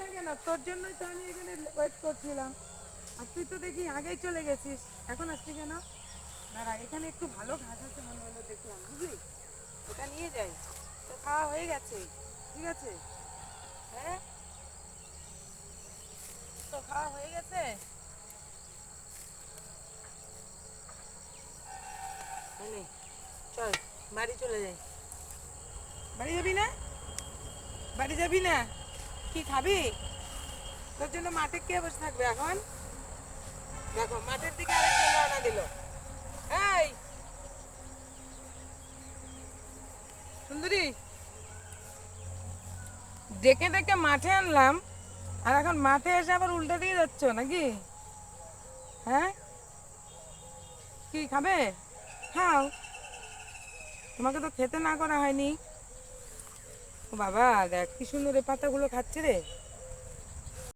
না কেন তোর জন্যই তো আমি এখানে ওয়েট করছিলাম। আর তুই তো দেখি আগেই চলে গেছিস। এখন কেন? দাঁড়া, এখানে একটু ভালো ঘাস আছে মনে হলো দেখলাম, বুঝলি? ওটা নিয়ে যাই। তো খাওয়া হয়ে গেছে, ঠিক আছে? হ্যাঁ? তো খাওয়া হয়ে গেছে? চল, বাড়ি চলে যাই। বাড়ি যাবি না? বাড়ি যাবি না? কি খাবি? তোর জন্য মাঠে কে বসে থাকবে এখন? দেখো, মাঠের দিকে আরেকজন রওনা দিল। এই! সুন্দরী, ডেকে ডেকে মাঠে আনলাম, আর এখন মাঠে এসে আবার উল্টে দিয়ে যাচ্ছ নাকি? হ্যাঁ? কি খাবে? খাও। তোমাকে তো খেতে না করা হয়নি। বাবা দেখ কি সুন্দর এই পাতাগুলো খাচ্ছে রে।